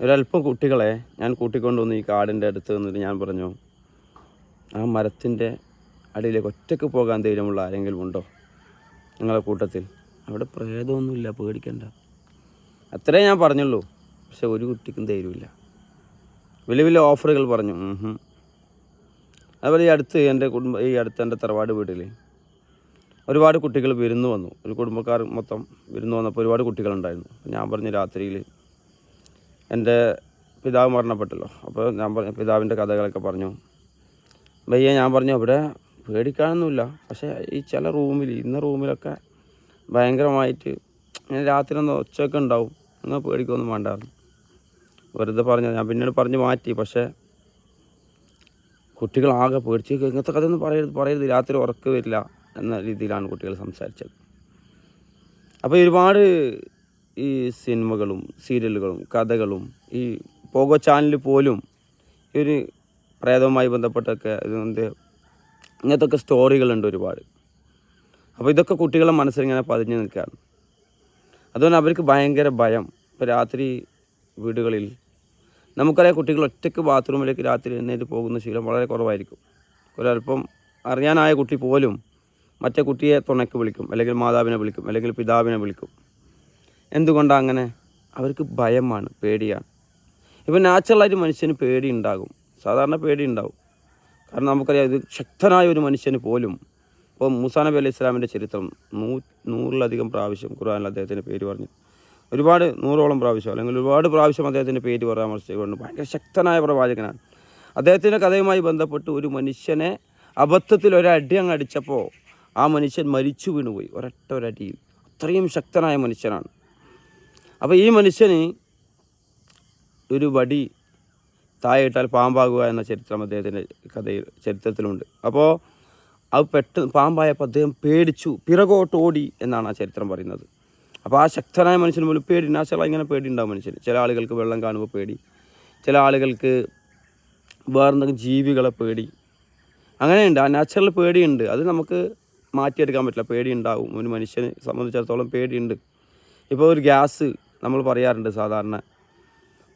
ഒരല്പം കുട്ടികളെ ഞാൻ കൂട്ടിക്കൊണ്ടുവന്ന് ഈ കാടിന്റെ അടുത്ത് നിന്നിട്ട് ഞാൻ പറഞ്ഞു ആ മരത്തിന്റെ അടിയിലേക്ക് ഒറ്റയ്ക്ക് പോകാൻ ധൈര്യമുള്ള ആരെങ്കിലും ഉണ്ടോ നിങ്ങളെ കൂട്ടത്തിൽ? അവിടെ പ്രേതമൊന്നുമില്ല പേടിക്കണ്ട. അത്രേ ഞാൻ പറഞ്ഞുള്ളൂ. പക്ഷെ ഒരു കുട്ടിക്കും ധൈര്യമില്ല. വലിയ വലിയ ഓഫറുകൾ പറഞ്ഞു. അതുപോലെ ഈ അടുത്ത് എന്റെ കുടുംബ ഈ അടുത്ത് എന്റെ തറവാട് വീട്ടിൽ ഒരുപാട് കുട്ടികൾ വിരുന്ന് വന്നു. ഒരു കുടുംബക്കാർ മൊത്തം വിരുന്ന് വന്നപ്പോൾ ഒരുപാട് കുട്ടികളുണ്ടായിരുന്നു. ഞാൻ പറഞ്ഞു രാത്രിയിൽ എന്റെ പിതാവ് മരണപ്പെട്ടല്ലോ. അപ്പോൾ ഞാൻ പറഞ്ഞു പിതാവിന്റെ കഥകളൊക്കെ പറഞ്ഞു. വയ്യ ഞാൻ പറഞ്ഞു അവിടെ പേടിക്കാനൊന്നുമില്ല. പക്ഷേ ഈ ചില റൂമിൽ ഇന്ന റൂമിലൊക്കെ ഭയങ്കരമായിട്ട് ഇങ്ങനെ രാത്രി ഒന്ന് ഒച്ചയൊക്കെ ഉണ്ടാവും. നിങ്ങൾ പേടിക്കൊന്നും വേണ്ടായിരുന്നു. വെറുതെ പറഞ്ഞു ഞാൻ പിന്നീട് പറഞ്ഞ് മാറ്റി. പക്ഷേ കുട്ടികളാകെ പേടിച്ച് ഇങ്ങനത്തെ കഥയൊന്നും പറയരുത് പറയരുത്. രാത്രി ഉറക്കം വരില്ല എന്ന രീതിയിലാണ് കുട്ടികൾ സംസാരിച്ചത്. അപ്പോൾ ഒരുപാട് ഈ സിനിമകളും സീരിയലുകളും കഥകളും ഈ പോകോ ചാനൽ പോലും ഈ ഒരു പ്രേതവുമായി ബന്ധപ്പെട്ടൊക്കെ ഇതെന്ത് ഇങ്ങനത്തെ ഒക്കെ സ്റ്റോറികളുണ്ട് ഒരുപാട്. അപ്പോൾ ഇതൊക്കെ കുട്ടികളെ മനസ്സിൽ ഇങ്ങനെ പതിഞ്ഞു നിൽക്കുകയാണ്. അതുകൊണ്ട് അവർക്ക് ഭയങ്കര ഭയം. ഇപ്പോൾ രാത്രി വീടുകളിൽ നമുക്കറിയാം കുട്ടികൾ ഒറ്റയ്ക്ക് ബാത്റൂമിലേക്ക് രാത്രി എഴുന്നേറ്റ് പോകുന്ന ശീലം വളരെ കുറവായിരിക്കും. ഒരല്പം അറിയാനായ കുട്ടി പോലും മറ്റേ കുട്ടിയെ തുണയ്ക്ക് വിളിക്കും അല്ലെങ്കിൽ മാതാവിനെ വിളിക്കും അല്ലെങ്കിൽ പിതാവിനെ വിളിക്കും. എന്തുകൊണ്ടാണ് അങ്ങനെ? അവർക്ക് ഭയമാണ് പേടിയാണ്. ഇപ്പം നാച്ചുറലായിട്ട് മനുഷ്യന് പേടി ഉണ്ടാകും സാധാരണ പേടി ഉണ്ടാകും കാരണം നമുക്കറിയാം ഇത് ശക്തനായ ഒരു മനുഷ്യന് പോലും ഇപ്പോൾ മൂസാ നബി അലൈഹി ഇസ്ലാമിന്റെ ചരിത്രം നൂ നൂറിലധികം പ്രാവശ്യം ഖുർആാനിൽ അദ്ദേഹത്തിന്റെ പേര് പറഞ്ഞു. ഒരുപാട് നൂറോളം പ്രാവശ്യം അല്ലെങ്കിൽ ഒരുപാട് പ്രാവശ്യം അദ്ദേഹത്തിന്റെ പേര് പരാമർശിച്ചുകൊണ്ട് ഭയങ്കര ശക്തനായ പ്രവാചകനാണ്. അദ്ദേഹത്തിന്റെ കഥയുമായി ബന്ധപ്പെട്ട് ഒരു മനുഷ്യനെ അബദ്ധത്തിൽ ഒരടി അങ്ങ് അടിച്ചപ്പോൾ ആ മനുഷ്യൻ മരിച്ചു വീണുപോയി ഒരൊറ്റ ഒരടിയിൽ. അത്രയും ശക്തനായ മനുഷ്യനാണ്. അപ്പോൾ ഈ മനുഷ്യന് ഒരു വടി താഴെയിട്ടാൽ പാമ്പാകുക എന്ന ചരിത്രം അദ്ദേഹത്തിന്റെ കഥയിൽ ചരിത്രത്തിലുണ്ട് അപ്പോൾ അത് പെട്ടെന്ന് പാമ്പായപ്പോൾ അദ്ദേഹം പേടിച്ചു പിറകോട്ട് ഓടി എന്നാണ് ആ ചരിത്രം പറയുന്നത്. അപ്പോൾ ആ ശക്തനായ മനുഷ്യന് പോലും പേടി നാച്ചുറൽ ഇങ്ങനെ പേടി ഉണ്ടാവും മനുഷ്യന്. ചില ആളുകൾക്ക് വെള്ളം കാണുമ്പോൾ പേടി ചില ആളുകൾക്ക് വേറെന്തെങ്കിലും ജീവികളെ പേടി. അങ്ങനെയുണ്ട് ആ നാച്ചുറൽ പേടിയുണ്ട്. അത് നമുക്ക് മാറ്റിയെടുക്കാൻ പറ്റില്ല പേടി ഉണ്ടാവും ഒരു മനുഷ്യനെ സംബന്ധിച്ചിടത്തോളം പേടിയുണ്ട്. ഇപ്പോൾ ഒരു ഗ്യാസ് നമ്മൾ പറയാറുണ്ട് സാധാരണ.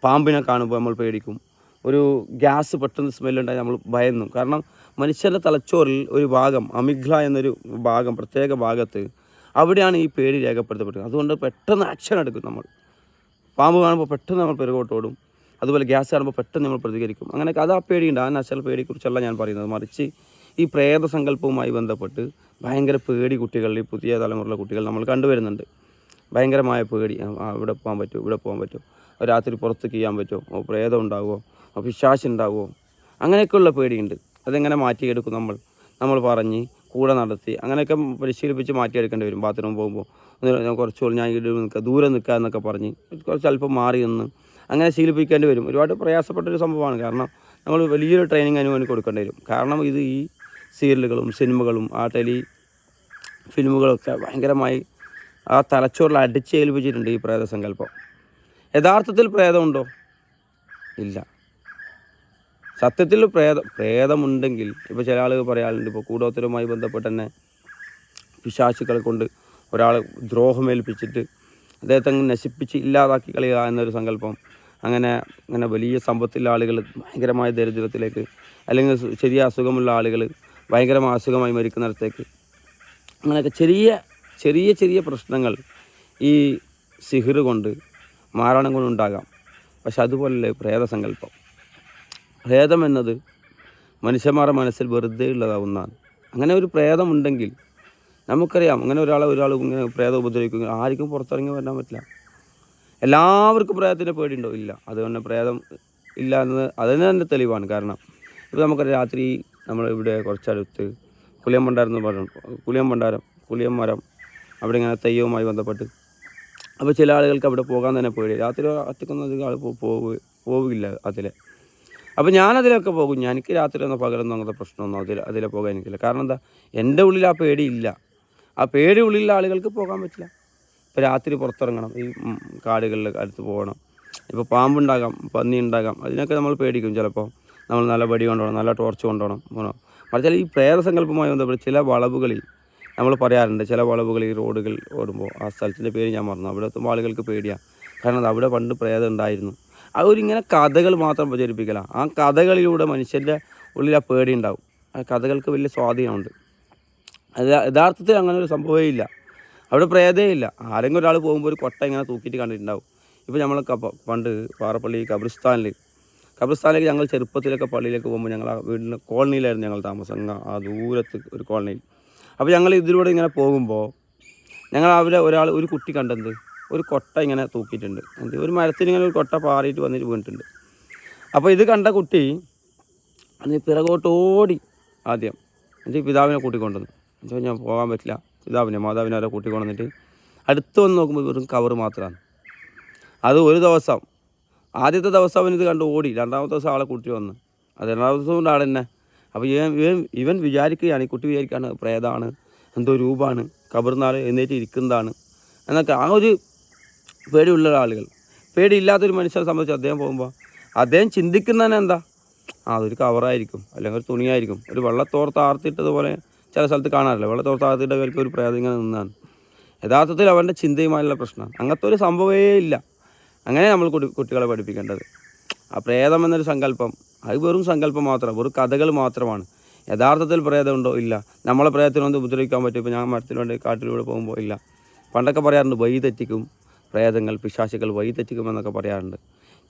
പാമ്പിനെ കാണുമ്പോൾ നമ്മൾ പേടിക്കും. ഒരു ഗ്യാസ് പെട്ടെന്ന് സ്മെല്ലുണ്ടായി നമ്മൾ ഭയന്നു. കാരണം മനുഷ്യരുടെ തലച്ചോറിൽ ഒരു ഭാഗം അമിഗ്ല എന്നൊരു ഭാഗം പ്രത്യേക ഭാഗത്ത് അവിടെയാണ് ഈ പേടി രേഖപ്പെടുത്തപ്പെടുന്നത്. അതുകൊണ്ട് പെട്ടെന്ന് ആക്ഷൻ എടുക്കും നമ്മൾ. പാമ്പ് കാണുമ്പോൾ പെട്ടെന്ന് നമ്മൾ പിറകോട്ട് ഓടും. അതുപോലെ ഗ്യാസ് കാണുമ്പോൾ പെട്ടെന്ന് നമ്മൾ പ്രതികരിക്കും. അങ്ങനെ അത് ആ പേടിയുണ്ട്. ആ നാച്ചുറൽ പേടിയെക്കുറിച്ചല്ല ഞാൻ പറയുന്നത്. മറിച്ച് ഈ പ്രേതസങ്കല്പവുമായി ബന്ധപ്പെട്ട് ഭയങ്കര പേടി കുട്ടികളിൽ പുതിയ തലമുറയിലെ കുട്ടികൾ നമ്മൾ കണ്ടുവരുന്നുണ്ട്. ഭയങ്കരമായ പേടി. ഇവിടെ പോകാൻ പറ്റുമോ? ഇവിടെ പോകാൻ പറ്റുമോ? രാത്രി പുറത്ത് ചെയ്യാൻ പറ്റുമോ? പ്രേതം ഉണ്ടാകുമോ പിശാശുണ്ടാകുമോ അങ്ങനെയൊക്കെയുള്ള പേടിയുണ്ട്. അതെങ്ങനെ മാറ്റിയെടുക്കും നമ്മൾ? നമ്മൾ പറഞ്ഞ് കൂടെ നടത്തി അങ്ങനെയൊക്കെ പരിശീലിപ്പിച്ച് മാറ്റിയെടുക്കേണ്ടി വരും. ബാത്റൂം പോകുമ്പോൾ ഒന്ന് കുറച്ച് ഞാൻ ഇവിടെ നിൽക്കുക ദൂരെ നിൽക്കുക എന്നൊക്കെ പറഞ്ഞ് കുറച്ച് അല്പം മാറി നിന്ന് അങ്ങനെ ശീലിപ്പിക്കേണ്ടി വരും. ഒരുപാട് പ്രയാസപ്പെട്ടൊരു സംഭവമാണ്. കാരണം നമ്മൾ വലിയൊരു ട്രെയിനിങ് അനുഭവം കൊടുക്കേണ്ടി വരും. കാരണം ഇത് ഈ സീരിയലുകളും സിനിമകളും ആ ടെലി ഫിലിമുകളൊക്കെ ഭയങ്കരമായി ആ തലച്ചോറിൽ അടിച്ചേൽപ്പിച്ചിട്ടുണ്ട് ഈ പ്രേതസങ്കല്പം. യഥാർത്ഥത്തിൽ പ്രേതമുണ്ടോ? ഇല്ല. സത്യത്തിൽ പ്രേതം പ്രേതമുണ്ടെങ്കിൽ ഇപ്പോൾ ചില ആളുകൾ പറയാറുണ്ട് ഇപ്പോൾ കൂടോത്തരവുമായി ബന്ധപ്പെട്ട് തന്നെ പിശാശുക്കളെ കൊണ്ട് ഒരാൾ ദ്രോഹമേൽപ്പിച്ചിട്ട് അദ്ദേഹത്തെ അങ്ങ് നശിപ്പിച്ച് ഇല്ലാതാക്കി കളയുക എന്നൊരു സങ്കല്പം. അങ്ങനെ അങ്ങനെ വലിയ സമ്പത്തുള്ള ആളുകൾ ഭയങ്കരമായ ദരിദ്രത്തിലേക്ക് അല്ലെങ്കിൽ ചെറിയ അസുഖമുള്ള ആളുകൾ ഭയങ്കരമായ അസുഖമായി മരിക്കുന്നിടത്തേക്ക്. അങ്ങനെയൊക്കെ ചെറിയ ചെറിയ ചെറിയ പ്രശ്നങ്ങൾ ഈ സിഹിർ കൊണ്ട് മാരണം കൊണ്ടുണ്ടാകാം പക്ഷെ അതുപോലെ പ്രേതസങ്കല്പം പ്രേതം എന്നത് മനുഷ്യന്മാരുടെ മനസ്സിൽ വെറുതെ ഉള്ളതാവുന്നതാണ്. അങ്ങനെ ഒരു പ്രേതമുണ്ടെങ്കിൽ നമുക്കറിയാം അങ്ങനെ ഒരാളെ ഒരാൾ ഇങ്ങനെ പ്രേതം ഉപദ്രവിക്കും ആർക്കും പുറത്തിറങ്ങി വരാൻ പറ്റില്ല. എല്ലാവർക്കും പ്രേതത്തിന്റെ പേടിയുണ്ടോ? ഇല്ല. അതുകൊണ്ട് പ്രേതം ഇല്ല എന്നത് അതിന് തന്നെ തെളിവാണ്. കാരണം ഇപ്പോൾ നമുക്കറിയാം രാത്രി നമ്മൾ ഇവിടെ കുറച്ചടുത്ത് കുലിയം ഭണ്ഡാരം എന്ന് പറഞ്ഞു കുലിയം ഭണ്ഡാരം കുളിയം മരം അവിടെ ഇങ്ങനെ തെയ്യവുമായി ബന്ധപ്പെട്ട്. അപ്പോൾ ചില ആളുകൾക്ക് അവിടെ പോകാൻ തന്നെ പേടി. രാത്രി ഒറ്റക്കൊന്നും അധികം ആൾ പോവില്ല അതിലെ. അപ്പോൾ ഞാനതിലൊക്കെ പോകും. എനിക്ക് രാത്രി ഒന്നും പകലൊന്നും അങ്ങനത്തെ പ്രശ്നമൊന്നും അതിൽ അതിലെ പോകാൻ എനിക്കില്ല. കാരണം എന്താ? എന്റെ ഉള്ളിൽ ആ പേടിയില്ല. ആ പേടി ഉള്ളിലുള്ള ആളുകൾക്ക് പോകാൻ പറ്റില്ല. ഇപ്പോൾ രാത്രി പുറത്തിറങ്ങണം. ഈ കാടുകളിൽ അടുത്ത് പോകണം. ഇപ്പോൾ പാമ്പുണ്ടാകാം പന്നി ഉണ്ടാകാം. അതിനൊക്കെ നമ്മൾ പേടിക്കും ചിലപ്പോൾ നമ്മൾ നല്ല വടി കൊണ്ടുപോകണം നല്ല ടോർച്ച് കൊണ്ടുപോകണം. പോകണം മറിച്ചാൽ ഈ പ്രേതസങ്കല്പമായി ബന്ധപ്പെട്ട് ചില വളവുകളിൽ നമ്മൾ പറയാറുണ്ട് ചില വളവുകൾ ഈ റോഡുകൾ ഓടുമ്പോൾ ആ സ്ഥലത്തിന്റെ പേര് ഞാൻ മറന്നു. അവിടെ എത്തുമ്പോൾ ആളുകൾക്ക് പേടിയാണ് കാരണം അവിടെ പണ്ട് പ്രേതം ഉണ്ടായിരുന്നു. അവരിങ്ങനെ കഥകൾ മാത്രം പ്രചരിപ്പിക്കല. ആ കഥകളിലൂടെ മനുഷ്യന്റെ ഉള്ളിൽ ആ പേടി ഉണ്ടാവും. ആ കഥകൾക്ക് വലിയ സ്വാധീനമുണ്ട്. അത് യഥാർത്ഥത്തിൽ അങ്ങനെ ഒരു സംഭവമേ ഇല്ല. അവിടെ പ്രേതേ ഇല്ല. ആരെങ്കിലും ഒരാൾ പോകുമ്പോൾ ഒരു കൊട്ട ഇങ്ങനെ തൂക്കിയിട്ട് കണ്ടിട്ടുണ്ടാവും. ഇപ്പോൾ കപ്പ പണ്ട് പാറപ്പള്ളി കബ്രിസ്ഥാനിൽ കബ്രിസ്ഥാനിലേക്ക് ഞങ്ങൾ ചെറുപ്പത്തിലൊക്കെ പള്ളിയിലേക്ക് പോകുമ്പോൾ ഞങ്ങൾ ആ വീടിന് കോളനിയിലായിരുന്നു ഞങ്ങൾ താമസം. ആ ദൂരത്ത് ഒരു കോളനിയിൽ. അപ്പോൾ ഞങ്ങൾ ഇതിലൂടെ ഇങ്ങനെ പോകുമ്പോൾ ഞങ്ങൾ അവിടെ ഒരാൾ ഒരു കുട്ടി കണ്ടത് ഒരു കൊട്ട ഇങ്ങനെ തൂക്കിയിട്ടുണ്ട്. എന്ത്? ഒരു മരത്തിൽ ഇങ്ങനെ ഒരു കൊട്ട പാറിയിട്ട് വന്നിട്ട് വീണിട്ടുണ്ട്. അപ്പോൾ ഇത് കണ്ട കുട്ടി അതിന് പിറകോട്ട് ഓടി ആദ്യം എന്നിട്ട് പിതാവിനെ കൂട്ടിക്കൊണ്ടുവന്നു എന്നുവെച്ചാൽ ഞാൻ പോകാൻ പറ്റില്ല. പിതാവിനെ മാതാവിനെ അവരെ കൂട്ടിക്കൊണ്ടുവന്നിട്ട് അടുത്ത് വന്ന് നോക്കുമ്പോൾ വെറും കവറ് മാത്രമാണ് അത് ഒരു ദിവസം ആദ്യത്തെ ദിവസം അവനിത് കണ്ട് ഓടി. രണ്ടാമത്തെ ദിവസം ആളെ കൂട്ടി വന്ന്. അത് രണ്ടാമത്തെ ദിവസം കൊണ്ട് ആൾ തന്നെ അപ്പോൾ ഇവൻ ഇവൻ ഇവൻ വിചാരിക്കുകയാണ് ഈ കുട്ടി വിചാരിക്കുകയാണ് പ്രേതാണ് എന്തോ രൂപമാണ് കബർന്നാൾ എന്നേറ്റ് ഇരിക്കുന്നതാണ് എന്നൊക്കെ. ആ ഒരു പേടിയുള്ള ആളുകൾ. പേടിയില്ലാത്തൊരു മനുഷ്യനെ സംബന്ധിച്ച് അദ്ദേഹം പോകുമ്പോൾ അദ്ദേഹം ചിന്തിക്കുന്നതന്നെ എന്താ? ആ അതൊരു കവറായിരിക്കും അല്ലെങ്കിൽ ഒരു തുണിയായിരിക്കും. ഒരു വെള്ളത്തോർത്ത് ആർത്തിട്ടതുപോലെ ചില സ്ഥലത്ത് കാണാറില്ല. വെള്ളത്തോർത്ത് ആർത്തിട്ട പേർക്ക് ഒരു പ്രേതം ഇങ്ങനെ നിന്നാണ്. യഥാർത്ഥത്തിൽ അവന്റെ ചിന്തയുമായുള്ള പ്രശ്നമാണ്. അങ്ങനത്തെ ഒരു സംഭവമേ ഇല്ല. അങ്ങനെ നമ്മൾ കുട്ടി- കുട്ടികളെ പഠിപ്പിക്കേണ്ടത്. ആ പ്രേതം എന്നൊരു സങ്കല്പം അത് വെറും സങ്കല്പം മാത്രമാണ് വെറും കഥകൾ മാത്രമാണ്. യഥാർത്ഥത്തിൽ പ്രേതമുണ്ടോ ഇല്ല. നമ്മളെ പ്രേതത്തിനൊന്നും ഉപദ്രവിക്കാൻ പറ്റും? ഇപ്പോൾ ഞാൻ മരത്തിന് വേണ്ടി കാട്ടിലൂടെ പോകുമ്പോൾ ഇല്ല. പണ്ടൊക്കെ പറയാറുണ്ട് വഴി തെറ്റിക്കും. പ്രേതങ്ങൾ പിശാശികൾ വഴി തെറ്റിക്കും എന്നൊക്കെ പറയാറുണ്ട്.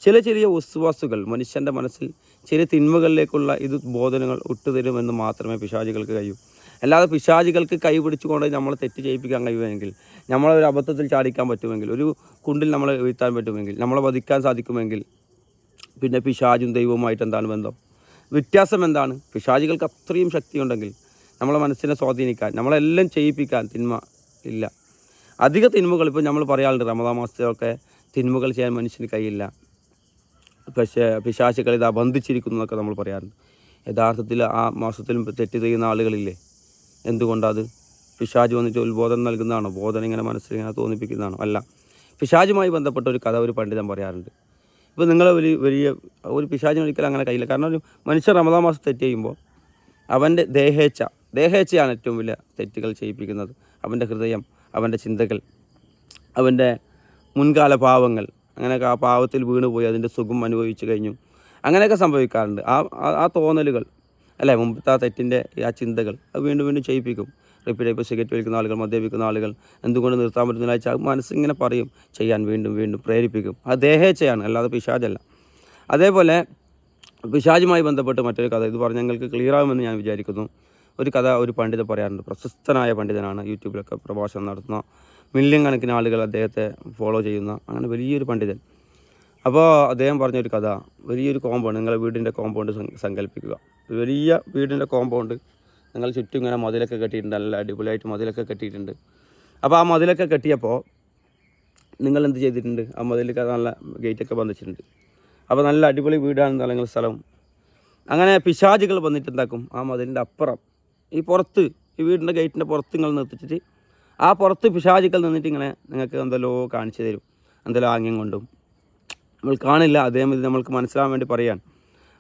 ചില ചെറിയ വസ്തുവാസുകൾ മനുഷ്യന്റെ മനസ്സിൽ ചെറിയ തിന്മകളിലേക്കുള്ള ഇത് ബോധനങ്ങൾ ഒട്ടുതരുമെന്ന് മാത്രമേ പിശാചികൾക്ക് കഴിയൂ. അല്ലാതെ പിശാചികൾക്ക് കൈ പിടിച്ചുകൊണ്ട് നമ്മളെ തെറ്റ് ചെയ്യിപ്പിക്കാൻ കഴിയുമെങ്കിൽ നമ്മളെ ഒരു അബദ്ധത്തിൽ ചാടിക്കാൻ പറ്റുമെങ്കിൽ ഒരു കുണ്ടിൽ നമ്മളെ വീഴ്ത്താൻ പറ്റുമെങ്കിൽ നമ്മളെ വധിക്കാൻ സാധിക്കുമെങ്കിൽ പിന്നെ പിശാചും ദൈവവുമായിട്ട് എന്താണ് ബന്ധം? വ്യത്യാസം എന്താണ്? പിശാചികൾക്ക് അത്രയും ശക്തിയുണ്ടെങ്കിൽ നമ്മളെ മനസ്സിനെ സ്വാധീനിക്കാൻ നമ്മളെല്ലാം ചെയ്യിപ്പിക്കാൻ തിന്മ ഇല്ല. അധിക തിന്മകൾ ഇപ്പോൾ നമ്മൾ പറയാറുണ്ട് റമദാ മാസത്തിലൊക്കെ തിന്മകൾ ചെയ്യാൻ മനുഷ്യന് കഴിയില്ല. പക്ഷേ പിശാശികൾ ഇതാ ബന്ധിച്ചിരിക്കുന്നു എന്നൊക്കെ നമ്മൾ പറയാറുണ്ട്. യഥാർത്ഥത്തിൽ ആ മാസത്തിലും തെറ്റ് ചെയ്യുന്ന ആളുകളില്ലേ? എന്തുകൊണ്ടത്? പിശാജ് വന്നിട്ട് ഉത്ബോധനം നൽകുന്നതാണോ? ബോധനം ഇങ്ങനെ മനസ്സിൽ ഇങ്ങനെ തോന്നിപ്പിക്കുന്നതാണോ? അല്ല. പിശാജുമായി ബന്ധപ്പെട്ട ഒരു കഥ ഒരു പണ്ഡിതൻ പറയാറുണ്ട്. ഇപ്പോൾ നിങ്ങൾ വലിയ വലിയ ഒരു പിശാചിന് ഒരിക്കലും അങ്ങനെ കഴിയില്ല. കാരണം ഒരു മനുഷ്യൻ റമദാ മാസം തെറ്റ് ചെയ്യുമ്പോൾ അവന്റെ ദേഹേച്ഛ ദേഹേച്ഛയാണ് ഏറ്റവും വലിയ തെറ്റുകൾ ചെയ്യിപ്പിക്കുന്നത്. അവന്റെ ഹൃദയം അവന്റെ ചിന്തകൾ അവന്റെ മുൻകാല പാവങ്ങൾ അങ്ങനെയൊക്കെ ആ പാവത്തിൽ വീണുപോയി അതിന്റെ സുഖം അനുഭവിച്ചു കഴിഞ്ഞു. അങ്ങനെയൊക്കെ സംഭവിക്കാറുണ്ട്. ആ- ആ തോന്നലുകൾ അല്ലേ? മുമ്പത്തെ ആ തെറ്റിന്റെ ആ ചിന്തകൾ അത് വീണ്ടും വീണ്ടും ചെയ്യിപ്പിക്കും. റിപ്പീറ്റ് ഇപ്പോൾ സിഗരറ്റ് വലിക്കുന്ന ആളുകൾ മദ്യപിക്കുന്ന ആളുകൾ എന്തുകൊണ്ട് നിർത്താൻ പറ്റുന്നില്ല വെച്ചാൽ മനസ്സിങ്ങനെ പറയും ചെയ്യാൻ വീണ്ടും വീണ്ടും പ്രേരിപ്പിക്കും. അത് ദേഹേച്ഛയാണ് അല്ലാതെ പിശാചല്ല. അതേപോലെ പിശാജുമായി ബന്ധപ്പെട്ട് മറ്റൊരു കഥ ഇത് പറഞ്ഞ് ഞങ്ങൾക്ക് ക്ലിയർ ആകുമെന്ന് ഞാൻ വിചാരിക്കുന്നു. ഒരു കഥ ഒരു പണ്ഡിതൻ പറയാറുണ്ട് പ്രശസ്തനായ പണ്ഡിതനാണ് യൂട്യൂബിലൊക്കെ പ്രഭാഷണം നടത്തുന്ന മില്യൺ കണക്കിന് ആളുകൾ അദ്ദേഹത്തെ ഫോളോ ചെയ്യുന്ന അങ്ങനെ വലിയൊരു പണ്ഡിതൻ. അപ്പോൾ അദ്ദേഹം പറഞ്ഞൊരു കഥ വലിയൊരു കോമ്പൗണ്ട് നിങ്ങളുടെ വീടിന്റെ കോമ്പൗണ്ട് സങ്കല്പിക്കുക. വലിയ വീടിന്റെ കോമ്പൗണ്ട് നിങ്ങൾ ചുറ്റും ഇങ്ങനെ മതിലൊക്കെ കെട്ടിയിട്ടുണ്ട്. നല്ല അടിപൊളിയായിട്ട് മതിലൊക്കെ കെട്ടിയിട്ടുണ്ട്. അപ്പോൾ ആ മതിലൊക്കെ കെട്ടിയപ്പോൾ നിങ്ങൾ എന്ത് ചെയ്തിട്ടുണ്ട്? ആ മതിലൊക്കെ നല്ല ഗേറ്റൊക്കെ ബന്ധിച്ചിട്ടുണ്ട് അപ്പോൾ നല്ല അടിപൊളി വീടാണ് അല്ലെങ്കിൽ സ്ഥലം. അങ്ങനെ പിശാചുകൾ വന്നിട്ട് എന്താക്കും? ആ മതിലിന്റെ അപ്പുറം ഈ പുറത്ത് ഈ വീടിന്റെ ഗേറ്റിന്റെ പുറത്ത് നിങ്ങൾ നിർത്തിച്ചിട്ട് ആ പുറത്ത് പിശാചുക്കൾ നിന്നിട്ട് ഇങ്ങനെ നിങ്ങൾക്ക് എന്തെല്ലോ കാണിച്ചു തരും. എന്തെല്ലോ ആംഗ്യം കൊണ്ടും. നമ്മൾ കാണില്ല അദ്ദേഹം ഇത് നമ്മൾക്ക് മനസ്സിലാവാൻ വേണ്ടി പറയാൻ.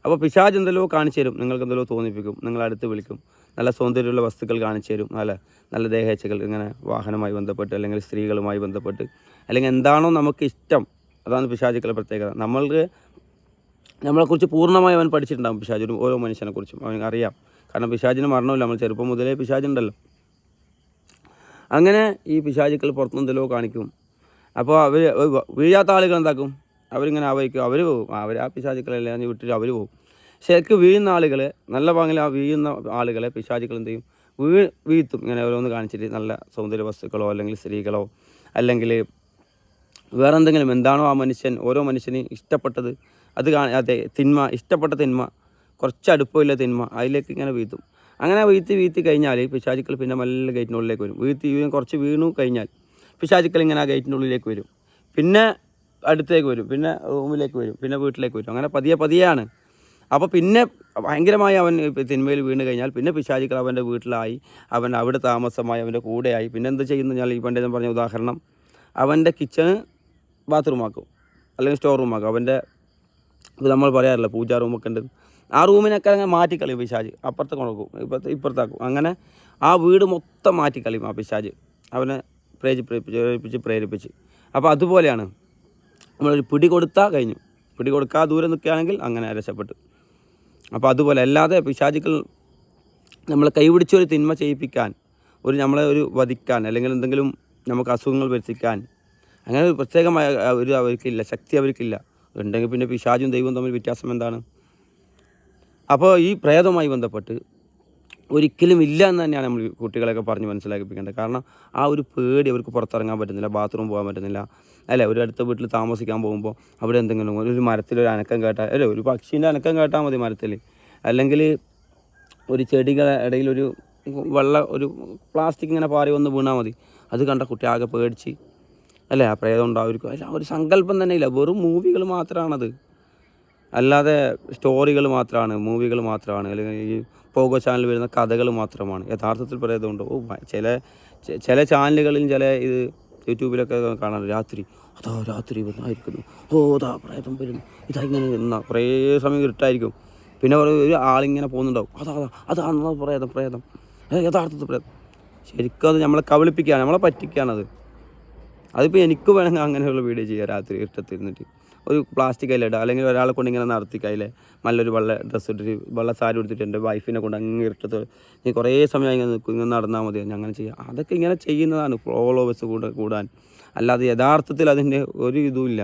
അപ്പോൾ പിശാജ് എന്തെല്ലോ കാണിച്ചു തരും. നിങ്ങൾക്ക് എന്തെല്ലോ തോന്നിപ്പിക്കും. നിങ്ങളടുത്ത് വിളിക്കും. നല്ല സൗന്ദര്യമുള്ള വസ്തുക്കൾ കാണിച്ചു തരും. നല്ല നല്ല ദേഹേച്ഛകൾ ഇങ്ങനെ വാഹനവുമായി ബന്ധപ്പെട്ട് അല്ലെങ്കിൽ സ്ത്രീകളുമായി ബന്ധപ്പെട്ട്. അല്ലെങ്കിൽ എന്താണോ നമുക്ക് ഇഷ്ടം. അതാണ് പിശാചുക്കളുടെ പ്രത്യേകത. നമ്മൾക്ക് നമ്മളെക്കുറിച്ച് പൂർണമായി അവൻ പഠിച്ചിട്ടുണ്ടാകും പിശാചിനും ഓരോ മനുഷ്യനെക്കുറിച്ചും അവൻ അറിയാം. കാരണം പിശാചിന് മരണമില്ല. നമ്മൾ ചെറുപ്പം മുതലേ പിശാചുണ്ടല്ലോ. അങ്ങനെ ഈ പിശാചുക്കൾ പുറത്തുനിന്ന് എന്തെല്ലോ കാണിക്കും. അപ്പോൾ അവർ വീഴാത്ത ആളുകൾ എന്താക്കും? അവരിങ്ങനെ ആവഹിക്കും. അവർ പോകും അവർ ആ പിശാചുക്കളെല്ലാം വിട്ടിട്ട് അവർ പോകും ശരിക്കും വീഴുന്ന ആളുകളെ നല്ല പാങ്ങിൽ ആ വീഴുന്ന ആളുകളെ പിശാചികൾ എന്ത് ചെയ്യും? വീ വീഴ്ത്തും. ഇങ്ങനെ ഓരോന്ന് കാണിച്ചിട്ട് നല്ല സൗന്ദര്യ വസ്തുക്കളോ അല്ലെങ്കിൽ സ്ത്രീകളോ അല്ലെങ്കിൽ വേറെ എന്തെങ്കിലും എന്താണോ ആ മനുഷ്യൻ ഓരോ മനുഷ്യന് ഇഷ്ടപ്പെട്ടത് അത് കാണി അതെ തിന്മ ഇഷ്ടപ്പെട്ട തിന്മ കുറച്ച് അടുപ്പമില്ല തിന്മ അതിലേക്ക് ഇങ്ങനെ വീഴ്ത്തും. അങ്ങനെ വീഴ്ത്തി വീഴ്ത്തി കഴിഞ്ഞാൽ പിശാചുക്കൾ പിന്നെ നല്ല ഗേറ്റിനുള്ളിലേക്ക് വരും. വീഴ്ത്തി വീഴും കുറച്ച് വീണു കഴിഞ്ഞാൽ പിശാചുക്കൾ ഇങ്ങനെ ആ ഗേറ്റിനുള്ളിലേക്ക് വരും. പിന്നെ അടുത്തേക്ക് വരും. പിന്നെ റൂമിലേക്ക് വരും. പിന്നെ വീട്ടിലേക്ക് വരും. അങ്ങനെ പതിയെ പതിയെയാണ് അപ്പോൾ പിന്നെ ഭയങ്കരമായി അവൻ തിന്മയിൽ വീണ് കഴിഞ്ഞാൽ പിന്നെ പിശാചുക്കൾ അവന്റെ വീട്ടിലായി അവൻ അവിടെ താമസമായി അവന്റെ കൂടെയായി. പിന്നെ എന്ത് ചെയ്യുന്നു ഞാൻ ഈ പണ്ടേ പറഞ്ഞ ഉദാഹരണം. അവന്റെ കിച്ചൺ ബാത്റൂമാക്കും അല്ലെങ്കിൽ സ്റ്റോർ റൂമാക്കും അവന്റെ ഇത് നമ്മൾ പറയാറില്ല പൂജാ റൂമൊക്കെ ഉണ്ട്. ആ റൂമിനൊക്കെ അങ്ങനെ മാറ്റിക്കളി പിശാജ് അപ്പുറത്ത് കൊടുക്കും ഇപ്പുറത്ത് ഇപ്പുറത്താക്കും. അങ്ങനെ ആ വീട് മൊത്തം മാറ്റിക്കളിയും ആ പിശാജ് അവനെ പ്രേരിപ്പിച്ച് പ്രേരിപ്പിച്ച് പ്രേരിപ്പിച്ച്. അപ്പോൾ അതുപോലെയാണ്. നമ്മളൊരു പിടി കൊടുത്താൽ കഴിഞ്ഞു. പിടി കൊടുക്കാതെ ദൂരെ നിൽക്കുകയാണെങ്കിൽ അങ്ങനെ രക്ഷപ്പെട്ടു. അപ്പോൾ അതുപോലെ അല്ലാതെ പിശാചുക്കൾ നമ്മളെ കൈപിടിച്ചൊരു തിന്മ ചെയ്യിപ്പിക്കാൻ ഒരു നമ്മളെ ഒരു വധിക്കാൻ അല്ലെങ്കിൽ എന്തെങ്കിലും നമുക്ക് അസുഖങ്ങൾ വരുത്തിക്കാൻ അങ്ങനെ ഒരു പ്രത്യേകമായ ഒരു അവർക്കില്ല ശക്തി അവർക്കില്ല. ഉണ്ടെങ്കിൽ പിന്നെ പിശാചും ദൈവവും തമ്മിൽ വ്യത്യാസം എന്താണ്? അപ്പോൾ ഈ പ്രേതവുമായി ബന്ധപ്പെട്ട് ഒരിക്കലും ഇല്ല എന്ന് തന്നെയാണ് നമ്മൾ കുട്ടികളെയൊക്കെ പറഞ്ഞ് മനസ്സിലാക്കിപ്പിക്കേണ്ടത്. കാരണം ആ ഒരു പേടി അവർക്ക് പുറത്തിറങ്ങാൻ പറ്റുന്നില്ല ബാത്റൂം പോകാൻ പറ്റുന്നില്ല. അല്ലേ? ഒരു അടുത്ത വീട്ടിൽ താമസിക്കാൻ പോകുമ്പോൾ അവിടെ എന്തെങ്കിലും ഒരു മരത്തിൽ ഒരു അനക്കം കേട്ടാൽ അല്ലേ? ഒരു പക്ഷീന്റെ അനക്കം കേട്ടാൽ മതി മരത്തിൽ. അല്ലെങ്കിൽ ഒരു ചെടികളുടെ ഇടയിൽ ഒരു വെള്ള ഒരു പ്ലാസ്റ്റിക് ഇങ്ങനെ പാറി വന്ന് വീണാൽ മതി. അത് കണ്ട കുട്ടി ആകെ പേടിച്ച്. അല്ലേ? ആ പ്രേതം ഉണ്ടാവും അല്ല ഒരു സങ്കല്പം തന്നെ ഇല്ല. വെറും മൂവികൾ മാത്രമാണത് അല്ലാതെ സ്റ്റോറികൾ മാത്രമാണ് മൂവികൾ മാത്രമാണ് അല്ലെങ്കിൽ ഈ പോഗോ ചാനൽ വരുന്ന കഥകൾ മാത്രമാണ്. യഥാർത്ഥത്തിൽ പറയുന്നതുകൊണ്ട് ഓ ചില ചില ചാനലുകളിൽ ചില ഇത് യൂട്യൂബിലൊക്കെ കാണാൻ രാത്രി അതോ രാത്രി വന്നായിരിക്കുന്നു. ഓ അതാ പ്രേതം വരുന്നു. ഇതാ ഇങ്ങനെ എന്നാ കുറേ സമയം ഇരുട്ടായിരിക്കും. പിന്നെ ഒരു ആളിങ്ങനെ പോകുന്നുണ്ടാവും. അതാ അതാ അതാണ് പ്രേതം പ്രേതം. യഥാർത്ഥത്തിൽ പ്രേതം. ശരിക്കും അത് നമ്മളെ കബളിപ്പിക്കുകയാണ് നമ്മളെ പറ്റിക്കുകയാണത്. അതിപ്പോൾ എനിക്ക് വേണമെങ്കിൽ അങ്ങനെയുള്ള വീഡിയോ ചെയ്യാം രാത്രി ഇരുട്ടത്ത് ഇരുന്നിട്ട് ഒരു പ്ലാസ്റ്റിക് കയ്യിലിടുക അല്ലെങ്കിൽ ഒരാളെ കൊണ്ട് ഇങ്ങനെ നടത്തി കയ്യിൽ നല്ലൊരു വെള്ള ഡ്രസ്സ് ഇട്ടിട്ട് വെള്ള സാരി എടുത്തിട്ട് എന്റെ വൈഫിനെ കൊണ്ട് അങ്ങ് ഇരുട്ടത്ത് നീ കുറേ സമയം ഇങ്ങനെ നിൽക്കും ഇങ്ങനെ നടന്നാൽ മതി. അങ്ങനെ ചെയ്യുക അതൊക്കെ ഇങ്ങനെ ചെയ്യുന്നതാണ് ഫോളോവേഴ്സ് കൂടെ കൂടാൻ. അല്ലാതെ യഥാർത്ഥത്തിൽ അതിന്റെ ഒരു ഇതുമില്ല